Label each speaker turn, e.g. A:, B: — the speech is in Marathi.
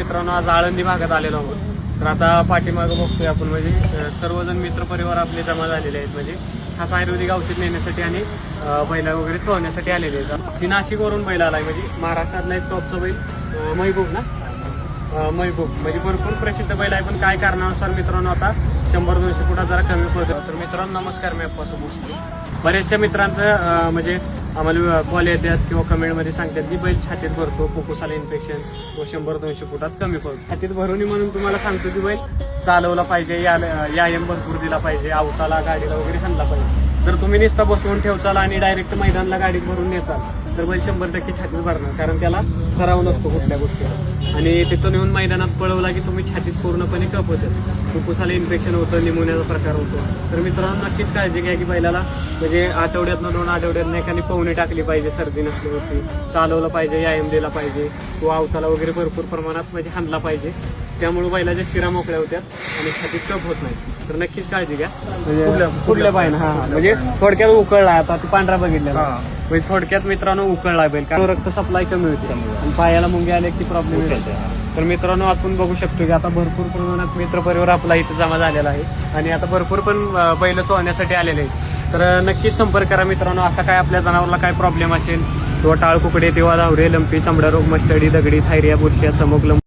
A: मित्रांनो आज आळंदी भागात आलेलो आहोत. तर आता पाठीमागं बघतोय आपण म्हणजे सर्वजण सर्वजण मित्रपरिवार आपले जमा झालेले आहेत. म्हणजे खास आयुर्वेदिक औषध नेण्यासाठी आणि बैला वगैरे चोळण्यासाठी आलेले आहेत. ही नाशिकवरून बैल आलाय म्हणजे महाराष्ट्रातला एक टॉपचा बैल महबूब ना? महबूब. म्हणजे भरपूर प्रसिद्ध बैल आहे पण काय कारणानुसार मित्रांनो आता शंभर दोनशे फुटा जरा कमी पडतो. तर मित्रांनो नमस्कार मी अप्पासो बोसले बऱ्याचशा मित्रांचं म्हणजे आम्हाला कॉल येतात किंवा कमेंटमध्ये सांगतात की बैल छातीत भरतो फुफ्फुसाला इन्फेक्शन व शंभर दोनशे फुटात कमी पडतो. छातीत भरून म्हणून तुम्हाला सांगतो की बैल चालवला पाहिजे या एम भरपूर दिला पाहिजे आवताला गाडीला वगैरे हाणला पाहिजे. जर तुम्ही नुसता बसवून ठेवचाल आणि डायरेक्ट मैदानला गाडीत भरून नेचाल तर बैल शंभर टक्के छातीत भरणार कारण त्याला सराव नसतो कुठल्या गोष्टीला. आणि तिथून येऊन मैदानात पळवला की तुम्ही छातीत पूर्णपणे कप होतं. फुफ्फुसाला इन्फेक्शन होतं निमोनियाचा प्रकार होतो. तर मित्रांनो नक्कीच काळजी घ्या की बैलाला म्हणजे आठवड्यातनं दोन आठवड्यातनं एखादी पवनी टाकली पाहिजे सर्दी नसल्यावरती. चालवलं पाहिजे व्यायाम दिला पाहिजे किंवा अवताला वगैरे भरपूर प्रमाणात म्हणजे हाणला पाहिजे. त्यामुळे बैलाच्या शिरा मोकळ्या होत्यात आणि छातीत कप होत नाही. तर नक्कीच काळजी घ्या. म्हणजे कुठल्या पाहिजे हा म्हणजे थोडक्यात उकळला आता पांढरा बघितला म्हणजे थोडक्यात मित्रांनो उकळला बैल कारण रक्त सप्लाय कमी होते. आणि पायाला मुंगे आले की प्रॉब्लेम तर मित्रांनो आपण बघू शकतो की आता भरपूर प्रमाणात मित्र परिवार आपला इथं जमा झालेला आहे. आणि आता भरपूर पण बैल चोळण्यासाठी आलेले आहेत. तर नक्कीच संपर्क करा मित्रांनो. असा काय आपल्या जनावरला काय प्रॉब्लेम असेल? किंवा टाळ कुकडे किंवा धावरे लंपी चमडा रोग मस्टडी दगडी थायरिया बुरशिया चमक लंप